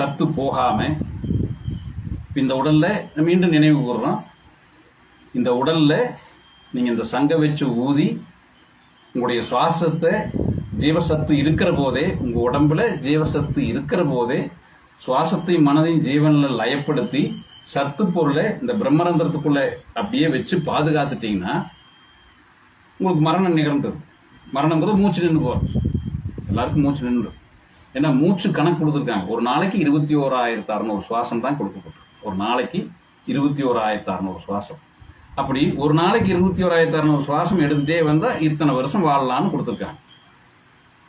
சத்து போகாம இந்த உடல்ல மீண்டும் நினைவு கூறுறோம் இந்த உடல்ல நீங்க இந்த சங்க வச்சு ஊதி உங்களுடைய சுவாசத்தை ஜீவசத்து இருக்கிற போதே உங்க உடம்புல ஜீவசத்து இருக்கிற போதே சுவாசத்தையும் மனதையும் ஜீவன்ல லயப்படுத்தி சத்து பொருளை இந்த பிரம்மரந்திரத்துக்குள்ள அப்படியே வச்சு பாதுகாத்துட்டீங்கன்னா உங்களுக்கு மரணம் நிகழ்ந்தது. மரணங்கிறது மூச்சு நின்று போகும். எல்லாருக்கும் மூச்சு நின்று ஏன்னா மூச்சு கணக்கு கொடுத்துருக்காங்க. ஒரு நாளைக்கு இருபத்தி ஓராயிரத்து அறநூறு சுவாசம் தான் கொடுக்கப்பட்டிருக்கு. ஒரு நாளைக்கு இருபத்தி ஓராயிரத்து அறநூறு சுவாசம். அப்படி ஒரு நாளைக்கு இருபத்தி ஓராயிரத்து அறநூறு சுவாசம் எடுத்துகிட்டே வந்தால் இத்தனை வருஷம் வாழலாம்னு கொடுத்துருக்காங்க.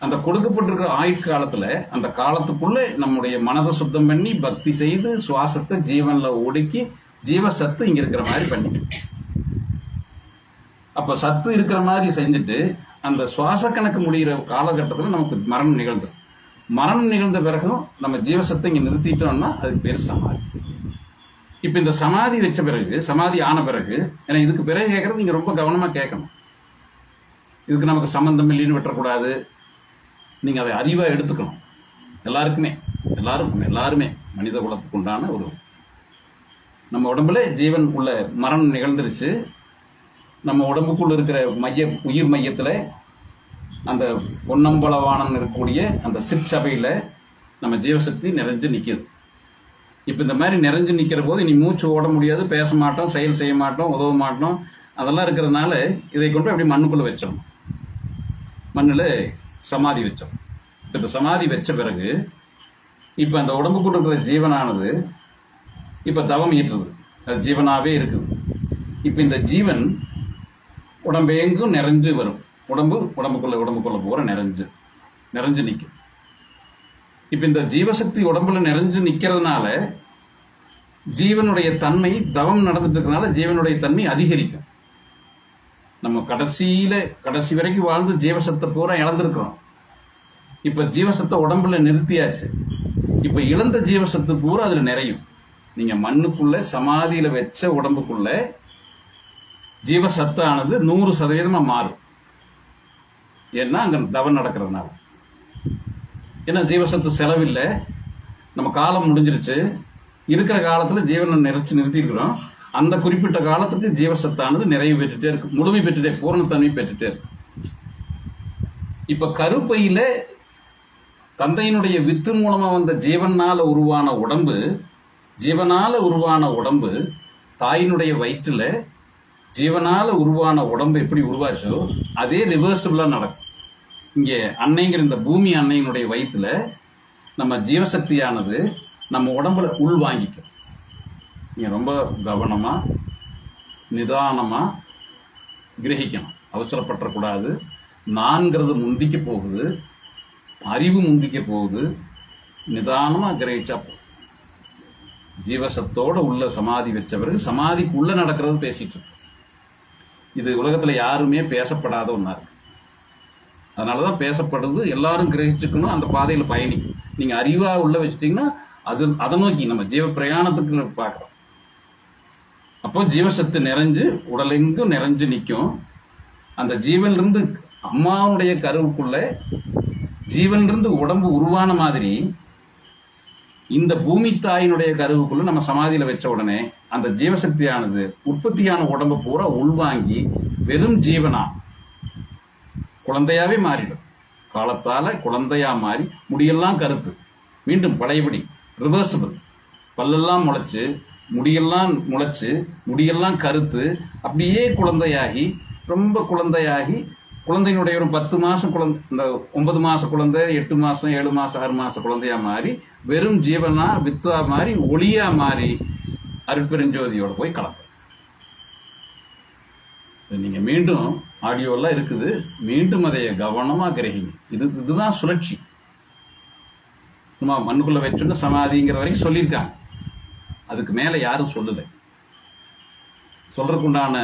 அந்த கொடுக்கப்பட்டிருக்கிற ஆயுட்காலத்தில் அந்த காலத்துக்குள்ளே நம்முடைய மனதை சுத்தம் பண்ணி பக்தி செய்து சுவாசத்தை ஜீவனில் ஒடுக்கி ஜீவசத்து இங்கே இருக்கிற மாதிரி பண்ணிட்டு. அப்போ சத்து இருக்கிற மாதிரி செஞ்சுட்டு அந்த சுவாச கணக்கு முடிகிற காலகட்டத்தில் நமக்கு மரணம் நிகழ்ந்தது மரணம் நிகழ்ந்த பிறகும் நம்ம ஜீவசத்தை இங்கே நிறுத்திட்டோம்னா அதுக்கு பேர் சமாதி. இப்போ இந்த சமாதி வச்ச பிறகு சமாதி ஆன பிறகு ஏன்னா இதுக்கு பிறகு கேட்கறது நீங்கள் ரொம்ப கவனமாக கேட்கணும் இதுக்கு நமக்கு சம்மந்தம் இல்லைன்னு விட்டுறக்கூடாது. நீங்கள் அதை அறிவாக எடுத்துக்கணும். எல்லாருக்குமே எல்லாருக்கும் எல்லாருமே மனித குலத்துக்கு உண்டான ஒரு நம்ம உடம்புல ஜீவன் உள்ள மரணம் நிகழ்ந்துருச்சு. நம்ம உடம்புக்குள்ள இருக்கிற மைய உயிர் மையத்தில் அந்த பொன்னம்பலவானம் இருக்கக்கூடிய அந்த சிற்சபையில் நம்ம ஜீவசக்தி நிறைஞ்சு நிற்கிது இப்போ இந்த மாதிரி நிறைஞ்சு நிற்கிற போது இனி மூச்சு ஓட முடியாது பேச மாட்டோம் செயல் செய்ய மாட்டோம் உதவ மாட்டோம். அதெல்லாம் இருக்கிறதுனால இதை கொண்டு அப்படி மண்ணுக்குள்ளே வச்சோம் மண்ணில் சமாதி வச்சோம் இப்போ இந்த சமாதி வச்ச பிறகு இப்போ அந்த உடம்புக்குள்ள இருக்கிற ஜீவனானது இப்போ தவம் ஈட்டுறது அது ஜீவனாகவே இருக்குது. இப்போ இந்த ஜீவன் உடம்பு எங்கும் நிறைஞ்சு வரும். உடம்பு உடம்புக்குள்ள உடம்புக்குள்ள பூரா நிறைஞ்சு நிறைஞ்சு நிற்கும் இப்ப இந்த ஜீவசக்தி உடம்புல நிறைஞ்சு நிக்கிறதுனால ஜீவனுடைய தன்மை தவம் நடந்துட்டு இருக்கிறதுனால ஜீவனுடைய தன்மை அதிகரிக்கும். நம்ம கடைசியில கடைசி வரைக்கும் வாழ்ந்து ஜீவசத்தை பூரா இழந்திருக்கிறோம். இப்ப ஜீவசத்தை உடம்புல நிறுத்தியாச்சு. இப்ப இழந்த ஜீவசத்து பூரா அதுல நிறையும். நீங்க மண்ணுக்குள்ள சமாதியில வச்ச உடம்புக்குள்ள ஜீவசத்தானது நூறு சதவீதமா மாறும். ஏன்னா அங்கே தவம் நடக்கிறதுனால. ஏன்னா ஜீவசத்து செலவில்லை. நம்ம காலம் முடிஞ்சிருச்சு. இருக்கிற காலத்தில் ஜீவனை நிறைச்சி நிறுத்தியிருக்கிறோம். அந்த குறிப்பிட்ட காலத்துக்கு ஜீவசத்தானது நிறைவு பெற்றுட்டே இருக்கு. முழுமை பெற்றுட்டே பூரணத்தன்மை பெற்றுட்டே இருக்கு. இப்போ கருப்பையில தந்தையினுடைய வித்து மூலமா வந்த ஜீவனால உருவான உடம்பு ஜீவனால உருவான உடம்பு தாயினுடைய வயிற்றுல ஜீவனால் உருவான உடம்பு எப்படி உருவாச்சோ அதே ரிவர்சபிளாக நடக்கும். இங்கே அன்னைங்கிற இந்த பூமி அன்னையினுடைய வயிற்றுல நம்ம ஜீவசக்தியானது நம்ம உடம்புல உள் வாங்கிக்கும். நீங்கள் ரொம்ப கவனமாக நிதானமாக கிரகிக்கணும். அவசரப்பட்டக்கூடாது நான்கிறது முந்திக்க போகுது. அறிவு முந்திக்க போகுது. நிதானமாக கிரகிச்சா போதும். ஜீவசத்தோட உள்ள சமாதி வச்ச பிறகு சமாதிக்கு நடக்கிறது பேசிட்டு இருக்கோம். இது உலகத்துல யாருமே பேசப்படாத ஒன்றா இருக்கு அதனாலதான் பேசப்படுறது எல்லாரும் கிரகிச்சுக்கணும் அந்த பாதையில் பயணிக்கும். நீங்கள் அறிவா உள்ள வச்சிட்டிங்கன்னா அது அதை நோக்கி நம்ம ஜீவ பிரயாணத்துக்கு பார்க்குறோம் அப்போ ஜீவசத்து நிறைஞ்சு உடலெங்கும் நிறைஞ்சு நிற்கும் அந்த ஜீவன்லேருந்து அம்மாவுடைய கருவுக்குள்ள ஜீவன்லேருந்து உடம்பு உருவான மாதிரி இந்த பூமி தாயினுடைய கருவுக்குள்ள நம்ம சமாதியில் வச்ச உடனே அந்த ஜீவசக்தியானது உற்பத்தியான உடம்பு பூரா உள்வாங்கி வெறும் ஜீவனா? குழந்தையாவே மாறிடும். காலத்தால குழந்தையா மாறி முடியெல்லாம் கருத்து. மீண்டும் பழையபடி ரிவர்சபிள் பல்லெல்லாம் முளைச்சு முடியெல்லாம் முளைச்சு முடியெல்லாம் கருத்து. அப்படியே குழந்தையாகி ரொம்ப குழந்தையாகி குழந்தையினுடைய ஒரு பத்து மாதம் குழந்தை இந்த ஒன்பது மாத குழந்தை எட்டு மாதம் ஏழு மாதம் ஆறு மாத குழந்தையா மாறி வெறும் ஜீவனா வித்தா மாறி ஒளியா மாறி அருட்பெருஞ்சோதியோட போய் கலக்கும் நீங்க மீண்டும் ஆடியோலாம் இருக்குது. மீண்டும் அதை கவனமா கிரகிங்க. இது இதுதான் சுழற்சி. சும்மா மண்ணுக்குள்ள வச்சுட்டு சமாதிங்கிற வரைக்கும் சொல்லியிருக்காங்க. அதுக்கு மேல யாரும் சொல்லல. சொல்றதுக்குண்டான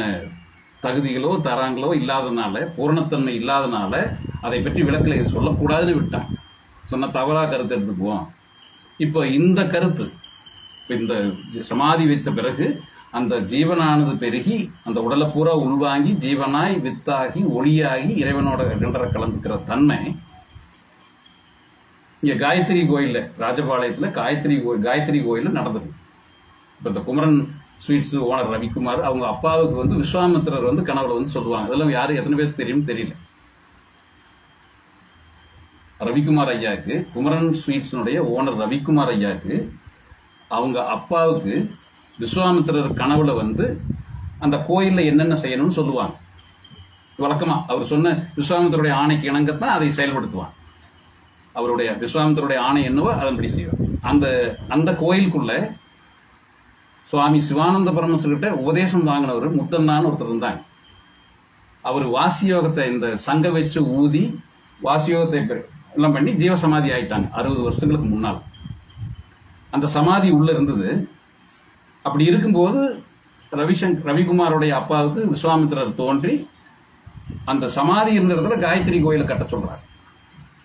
தகுதிகளோ தராங்களோ இல்லாதனால பூரணத்தன்மை இல்லாதனால அதை பற்றி விளக்கில் இது சொல்லக்கூடாதுன்னு விட்டாங்க. சொன்ன தவறா கருத்து எடுத்துக்குவோம். இப்போ இந்த கருத்து இந்த சமாதி வைத்த பிறகு அந்த ஜீவனானது பெருகி அந்த உடலை பூரா உள்வாங்கி ஜீவனாய் வித்தாகி ஒளியாகி இறைவனோட இரண்டரை கலந்துக்கிற தன்மை இங்க காயத்ரி கோயில்ல ராஜபாளையத்துல காயத்ரி கோயில் காயத்ரி கோயில்ல நடந்தது. இப்ப இந்த குமரன் ஸ்வீட்ஸ் ஓனர் ரவிக்குமார் அவங்க அப்பாவுக்கு வந்து விஸ்வாமித்திரர் வந்து கனவுல வந்து சொல்லுவாங்க. அதெல்லாம் யாரு எத்தனை பேருக்கு தெரியும் தெரியல. ரவிக்குமார் ஐயாவுக்கு குமரன் ஸ்வீட்ஸினுடைய ஓனர் ரவிக்குமார் ஐயாவுக்கு அவங்க அப்பாவுக்கு விஸ்வாமித்திரர் கனவுல வந்து அந்த கோயிலில் என்னென்ன செய்யணும்னு சொல்லுவாங்க. வழக்கமாக அவர் சொன்ன விஸ்வாமித்தருடைய ஆணைக்கு இணங்கத்தான் அதை செயல்படுத்துவான் அவருடைய விஸ்வாமித்தருடைய ஆணை என்னவோ அதன்படி செய்வார். அந்த அந்த கோயிலுக்குள்ள சுவாமி சிவானந்த பரமசுகிட்ட உபதேசம் வாங்கினவர் முத்தன்னான்னு ஒருத்தர் இருந்தாங்க. அவர் வாசியோகத்தை இந்த சங்க வச்சு ஊதி வாசியோகத்தை எல்லாம் பண்ணி ஜீவசமாதி ஆயிட்டாங்க. அறுபது வருஷங்களுக்கு முன்னால். அந்த சமாதி உள்ள இருந்தது. அப்படி இருக்கும்போது ரவிசங் ரவிக்குமாரோடைய அப்பாவுக்கு விஸ்வாமித்திரர் தோன்றி அந்த சமாதி இருந்த இடத்துல காயத்ரி கோயிலை கட்ட சொல்றாரு.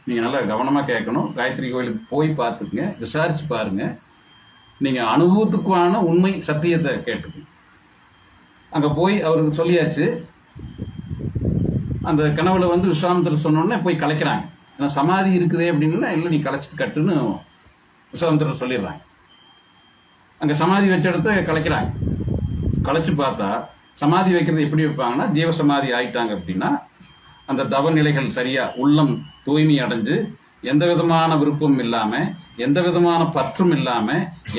நீங்கள் நல்லா கவனமாக கேட்கணும். காயத்ரி கோயிலுக்கு போய் பார்த்துக்குங்க. விசாரிச்சு பாருங்க. நீங்கள் அனுபவத்துக்கான உண்மை சத்தியத்தை கேட்டுக்குங்க. அங்கே போய் அவருக்கு சொல்லியாச்சு. அந்த கனவுல வந்து விஸ்வாமித்திரர் சொன்னோடனே போய் கலைக்கிறாங்க. ஏன்னா சமாதி இருக்குதே அப்படின்னா இல்லை நீ கலைச்சிட்டு கட்டுன்னு விஸ்வாமித்திரர் சொல்லிடுறாங்க அங்கே சமாதி வச்ச இடத்த கலைக்கிறாங்க. கலைச்சு பார்த்தா சமாதி வைக்கிறது எப்படி வைப்பாங்கன்னா ஜீவ சமாதி ஆயிட்டாங்க அப்படின்னா அந்த தவ நிலைகள் சரியா உள்ளம் தூய்மை அடைஞ்சு எந்த விதமான விருப்பம் இல்லாம எந்த விதமான பற்றும் இல்லாம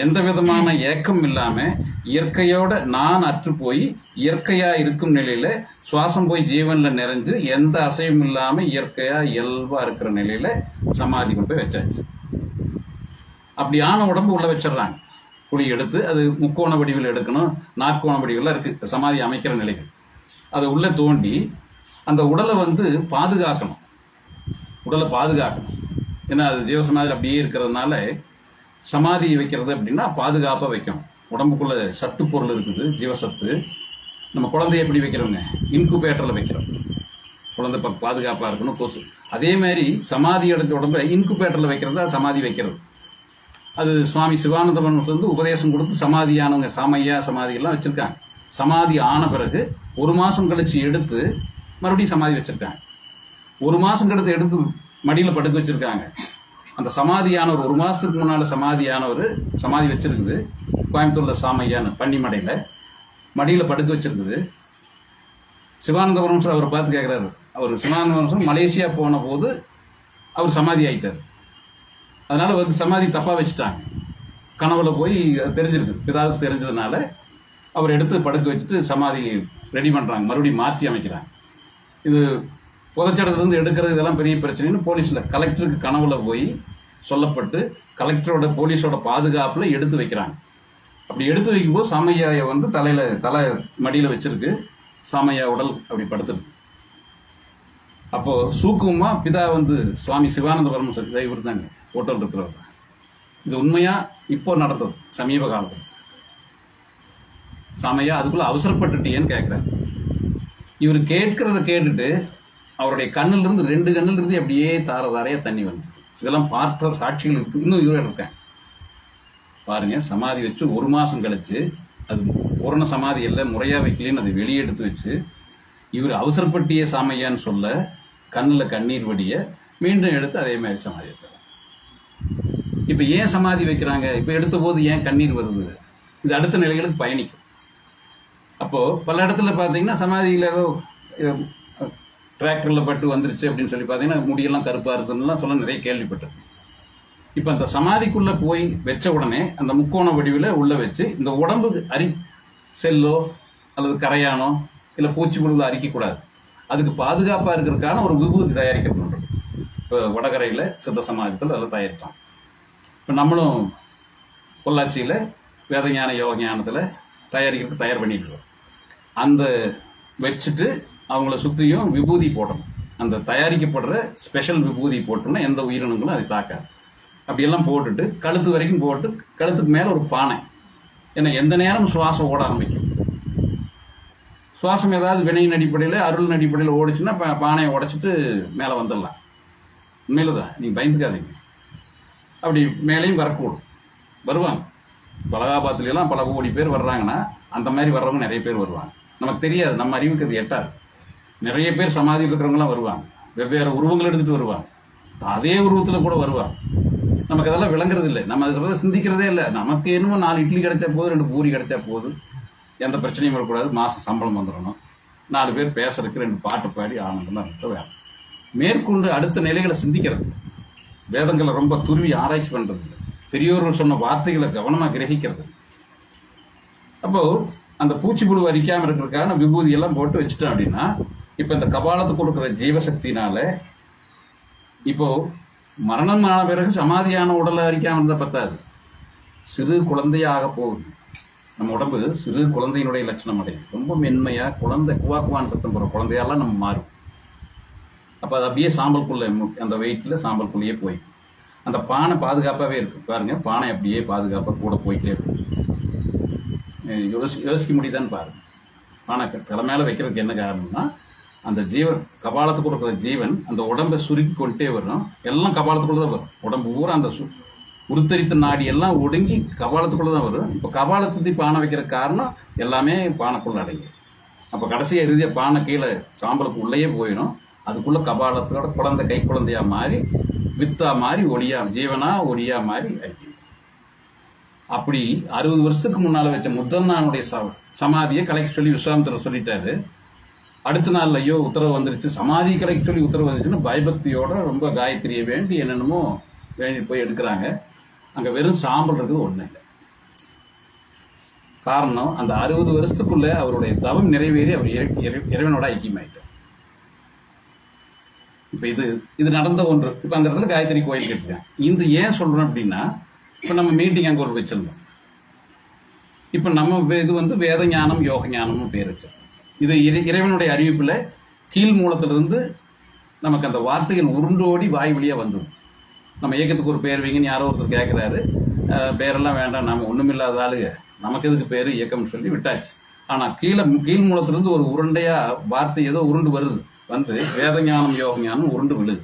எந்த விதமான ஏக்கம் இல்லாம இயற்கையோட நான் அற்று போய் இயற்கையா இருக்கும் நிலையில சுவாசம் போய் ஜீவன்ல நிறைஞ்சு எந்த அசையும் இல்லாம இயற்கையா இயல்பா இருக்கிற நிலையில சமாதி கொண்டு போய் வச்சாச்சு. அப்படி ஆன உடம்பு உள்ள வச்சிடுறாங்க. குழி எடுத்து அது முக்கோண வடிவில் எடுக்கணும் நாற்கோண வடிவில் இருக்கு. சமாதி அமைக்கிற நிலைகள். அதை உள்ள தோண்டி அந்த உடலை வந்து பாதுகாக்கணும். உடலை பாதுகாக்கணும். ஏன்னா அது ஜீவசமாதியில் அப்படியே இருக்கிறதுனால சமாதி வைக்கிறது அப்படின்னா பாதுகாப்பாக வைக்கணும். உடம்புக்குள்ள சத்து பொருள் இருக்குது ஜீவசத்து. நம்ம குழந்தைய எப்படி வைக்கிறோங்க? இன்குபேட்டரில் வைக்கிறோம். குழந்தை பா- பாதுகாப்பாக இருக்கணும் கொசு. அதே மாதிரி சமாதி எடுத்த உடம்பை இன்குபேட்டரில் வைக்கிறது தான் சமாதி வைக்கிறது. அது சுவாமி சிவானந்தவன் வந்து உபதேசம் கொடுத்து சமாதியானவங்க சாமையா சமாதி எல்லாம் வச்சிருக்காங்க. சமாதி ஆன பிறகு ஒரு மாதம் கழிச்சு எடுத்து மறுபடியும் சமாதி வச்சிருக்காங்க. ஒரு மாதம் கழித்து எடுத்து மடியில் படுக்க வச்சிருக்காங்க. அந்த சமாதியானவர் ஒரு மாதத்துக்கு முன்னால் சமாதியானவர் சமாதி வச்சிருக்குது. கோயம்புத்தூரில் சாமையான பன்னிமடையில் மடியில் படுக்க வச்சுருக்குது. சிவானந்த பரமசர் அவர் பார்த்து கேட்குறாரு அவர் சிவானந்த பரமசர் மலேசியா போன போது அவர் சமாதி ஆயிட்டார். அதனால அவருக்கு சமாதி தப்பா வச்சுட்டாங்க. கனவுல போய் தெரிஞ்சிருக்கு பிதாவுக்கு தெரிஞ்சதுனால அவர் எடுத்து படுக்க வச்சுட்டு சமாதி ரெடி பண்றாங்க. மறுபடியும் மாற்றி அமைக்கிறாங்க. இது புதைச்சடத்துலேருந்து எடுக்கிறது இதெல்லாம் பெரிய பிரச்சனைன்னு போலீஸில் கலெக்டருக்கு கனவுல போய் சொல்லப்பட்டு கலெக்டரோட போலீஸோட பாதுகாப்பில் எடுத்து வைக்கிறாங்க. அப்படி எடுத்து வைக்கும்போது சாமையாய வந்து தலையில் தலை மடியில் வச்சிருக்கு. சாமையா உடல் அப்படி படுத்துருக்கு. அப்போ சூக்குமா பிதா வந்து சுவாமி சிவானந்த பரமசர் இவர் தாங்க ஹோட்டல் இருக்கிறவர். இது உண்மையா? இப்போ நடந்தது. சமீப காலத்தில். சாமையா அதுக்குள்ள அவசரப்பட்டுட்டியேன்னு கேட்கிறார் இவர் கேட்கறத கேட்டுட்டு அவருடைய கண்ணுல இருந்து ரெண்டு கண்ணுல இருந்து அப்படியே தார தாரையா தண்ணி வந்து இதெல்லாம் பார்த்த சாட்சிகள் இருக்கு. இன்னும் இவரே இருக்கேன் பாருங்க சமாதி வச்சு ஒரு மாசம் கழிச்சு அது பூரண சமாதி இல்லை முறையா வைக்கலன்னு அதை வெளியே எடுத்து வச்சு இவர் அவசரப்பட்டிய சாமையான்னு சொல்ல கண்ணில் கண்ணீர் வடிய மீண்டும் எடுத்து அதே மாதிரி சமாதி வைக்கிறாங்க இப்போ ஏன் சமாதி வைக்கிறாங்க? இப்போ எடுத்த போது ஏன் கண்ணீர் வருது? இது அடுத்த நிலைகளுக்கு பயணிக்கும். அப்போது பல இடத்துல பார்த்தீங்கன்னா சமாதியில் ஏதோ டிராக்டரில் பட்டு வந்துருச்சு அப்படின்னு சொல்லி பார்த்தீங்கன்னா முடியெல்லாம் கருப்பாக இருக்குதுன்னுலாம் சொல்ல நிறைய கேள்விப்பட்டிருக்கேன். இப்போ அந்த சமாதிக்குள்ளே போய் வச்ச உடனே அந்த முக்கோண வடிவில் உள்ளே வச்சு இந்த உடம்பு அரி செல்லோ அல்லது கரையானோ இல்லை பூச்சி புழுல அரிக்கக்கூடாது. அதுக்கு பாதுகாப்பாக இருக்கிறதுக்கான ஒரு விபூதி தயாரிக்கப்படுறது இப்போ வடகரையில் சித்த சமாஜத்தில் அதை தயாரித்தோம் இப்போ நம்மளும் பொள்ளாச்சியில் வேதஞான யோக ஞானத்தில் தயாரிக்கிறதுக்கு தயார் பண்ணிட்டு அந்த வச்சுட்டு அவங்கள சுற்றியும் விபூதி போடணும். அந்த தயாரிக்கப்படுற ஸ்பெஷல் விபூதி போட்டோம்னா எந்த உயிரினங்களும் அதை தாக்காது. அப்படியெல்லாம் போட்டுட்டு கழுத்து வரைக்கும் போட்டு கழுத்துக்கு மேலே ஒரு பானை. ஏன்னா எந்த நேரம் சுவாசம் ஓட ஆரம்பிக்கும். சுவாசம் ஏதாவது வினையின் அடிப்படையில் அருள் அடிப்படையில் ஓடிச்சுன்னா பானையை உடச்சிட்டு மேலே வந்துடலாம். உண்மையில தான் நீங்கள் பயந்துக்காதீங்க. அப்படி மேலேயும் வரக்கூடும். வருவாங்க. பலகாபாத்துலாம் பல கோடி பேர் வர்றாங்கன்னா அந்த மாதிரி வர்றவங்க நிறைய பேர் வருவாங்க. நமக்கு தெரியாது. நம்ம அறிவுக்கு அது எட்டாது. நிறைய பேர் சமாதியில் இருக்கிறவங்கலாம் வருவாங்க. வெவ்வேறு உருவங்கள் எடுத்துட்டு வருவாங்க. அதே உருவத்தில் கூட வருவாங்க. நமக்கு அதெல்லாம் விளங்குறது இல்லை நம்ம அதை சிந்திக்கிறதே இல்லை. நமக்கு என்னமோ நாலு இட்லி கிடைச்சா போதும் ரெண்டு பூரி கிடைச்சா போதும். எந்த பிரச்சனையும் வரக்கூடாது. மாசம் சம்பளம் வந்துடணும். நாலு பேர் பேசுறதுக்கு ரெண்டு பாட்டு பாடி ஆனந்தமா இருக்க வேணும். மேற்கொண்டு அடுத்த நிலைகளை சிந்திக்கிறது. வேதங்களை ரொம்ப துருவி ஆராய்ச்சி பண்றது. பெரியோர்கள் சொன்ன வார்த்தைகளை கவனமா கிரகிக்கிறது. அப்போ அந்த பூச்சி புழு அரிக்காம இருக்கிறதுக்கான விபூதி எல்லாம் போட்டு வச்சுட்டோம் அப்படின்னா இப்ப இந்த கபாலத்துக்கு கொடுக்குற ஜீவசக்தினால இப்போ மரணம் ஆன பிறகு சமாதியான உடலை அரிக்காம இருந்தா பத்தாது. சிறு குழந்தையாக போகுது. நம்ம உடம்பு சிறு குழந்தையினுடைய லட்சணம் அடையும். ரொம்ப மென்மையா குழந்தை குவா குவான்னு சத்தம் போற குழந்தையெல்லாம் நம்ம மாறும். அப்ப அது அப்படியே சாம்பலுக்குள்ள மு- அந்த வெயிட்ல சாம்பலுக்குள்ளேயே போய் அந்த பானை பாதுகாப்பாகவே இருக்கு. பாருங்க பானை அப்படியே பாதுகாப்பாக கூட போயிட்டே இருக்கும். யோசி யோசிக்க முடியுதான்னு பாருங்க. பானை தலை மேலே வைக்கிறதுக்கு என்ன காரணம்னா அந்த ஜீவன் கபாலத்துக்குள்ள இருக்கிற ஜீவன் அந்த உடம்பை சுருக்கி கொண்டே வரும் எல்லாம் கபாலத்துக்குள்ள தான் வரும். உடம்பு பூரா அந்த சு உருத்தரித்த நாடி எல்லாம் ஒடுங்கி கபாலத்துக்குள்ளே தான் வரும் இப்போ கபாலத்தை பானை வைக்கிற காரணம் எல்லாமே பானைக்குள்ளே அடங்கி. அப்போ கடைசியாக எழுதிய பானை கீழே சாம்பலுக்கு உள்ளேயே போயிடும். அதுக்குள்ளே கபாலத்தோட குழந்தை கை குழந்தையா மாறி வித்தா மாறி ஒளியா ஜீவனா ஒளியா மாறி ஆயிடுச்சு அப்படி அறுபது வருஷத்துக்கு முன்னால் வச்ச முத்தண்ணானுடைய ச- சமாதியை கலைக்க சொல்லி விஸ்வாமித்திரர் சொல்லிட்டாரு. அடுத்த நாள் ஐயோ உத்தரவு வந்துருச்சு. சமாதி கலைக்க சொல்லி உத்தரவு வந்துருச்சுன்னு பயபக்தியோட ரொம்ப காயத்ரியை வேண்டி என்னென்னமோ வேண்டி போய் எடுக்கிறாங்க. அங்க வெறும் சாம்பல் இருக்குது ஒண்ணு இல்லை. காரணம் அந்த அறுபது வருஷத்துக்குள்ள அவருடைய தவம் நிறைவேறி அவர் இறை- இறைவனோட ஐக்கியமாயிட்டார். இப்ப இது இது நடந்த ஒன்று. இப்ப அந்த இடத்துல காயத்ரி கோயில் கட்டிருக்கேன் இது ஏன் சொல்றோம் அப்படின்னா இப்ப நம்ம மீட்டிங் அங்க ஒரு வச்சிருந்தோம். இப்ப நம்ம இது வந்து வேத ஞானம் யோக ஞானம்னு பேர் வச்சோம் இது இறை- இறைவனுடைய அறிவிப்புல கீழ் மூலத்திலிருந்து நமக்கு அந்த வார்த்தைகள் உருண்டோடி வாய் வழியா வந்தது. நம்ம இயக்கத்துக்கு ஒரு பேர் வைங்கன்னு யாரோ ஒருத்தர் கேட்குறாரு பேரெல்லாம் வேண்டாம். நாம் ஒன்றுமில்லாத ஆளுங்க. நமக்கு எதுக்கு பேர்? இயக்கம்னு சொல்லி விட்டாச்சு. ஆனால் கீழே கீழ் மூலத்திலிருந்து ஒரு உருண்டையாக வார்த்தை ஏதோ உருண்டு வருது. வந்து வேதஞானம் யோக ஞானம் உருண்டு விழுது.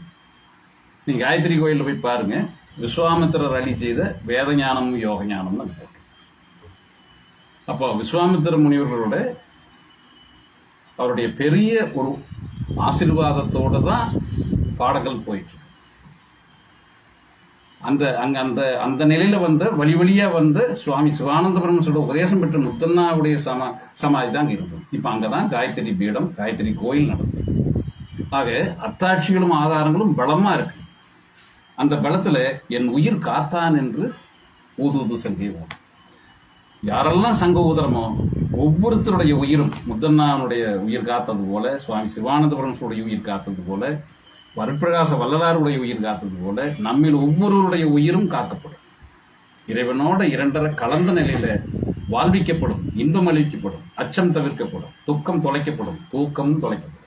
நீங்கள் காயத்ரி கோயிலில் போய் பாருங்க. விஸ்வாமித்திரர் அழி செய்த வேதஞானமும் யோக ஞானம்னு அது போட்டு. அப்போ விஸ்வாமித்திர முனிவர்களோட அவருடைய பெரிய ஒரு ஆசிர்வாதத்தோடு தான் பாடங்கள் போயிட்டு அந்த அங்க அந்த அந்த நிலையில வந்த வழி வழியா வந்து சுவாமி சிவானந்த பிரம்மசோட உபதேசம் பெற்ற முத்தண்ணாவுடைய சமா சமாதி தான் அங்க இருந்தது இப்ப அங்கதான் காயத்ரி பீடம் காயத்ரி கோயில் நடந்தது ஆக அத்தாட்சிகளும் ஆதாரங்களும் பலமா இருக்கு. அந்த பலத்துல என் உயிர் காத்தான் என்று ஊதுவது சங்கீதம் யாரெல்லாம் சங்க ஊதரமோ ஒவ்வொருத்தருடைய உயிரும் முத்தண்ணானுடைய உயிர் காத்தது போல சுவாமி சிவானந்தபுரம் உயிர் காத்தது போல வரப்பிரகாச வள்ளலாருடைய உயிர் காத்தது போல நம்மில் ஒவ்வொருவருடைய உயிரும் காக்கப்படும். இறைவனோட இரண்டரை கலந்த நிலையில வாழ்விக்கப்படும் இன்பம் அளிக்கப்படும் அச்சம் தவிர்க்கப்படும் துக்கம் தொலைக்கப்படும் தூக்கம் தொலைக்கப்படும்.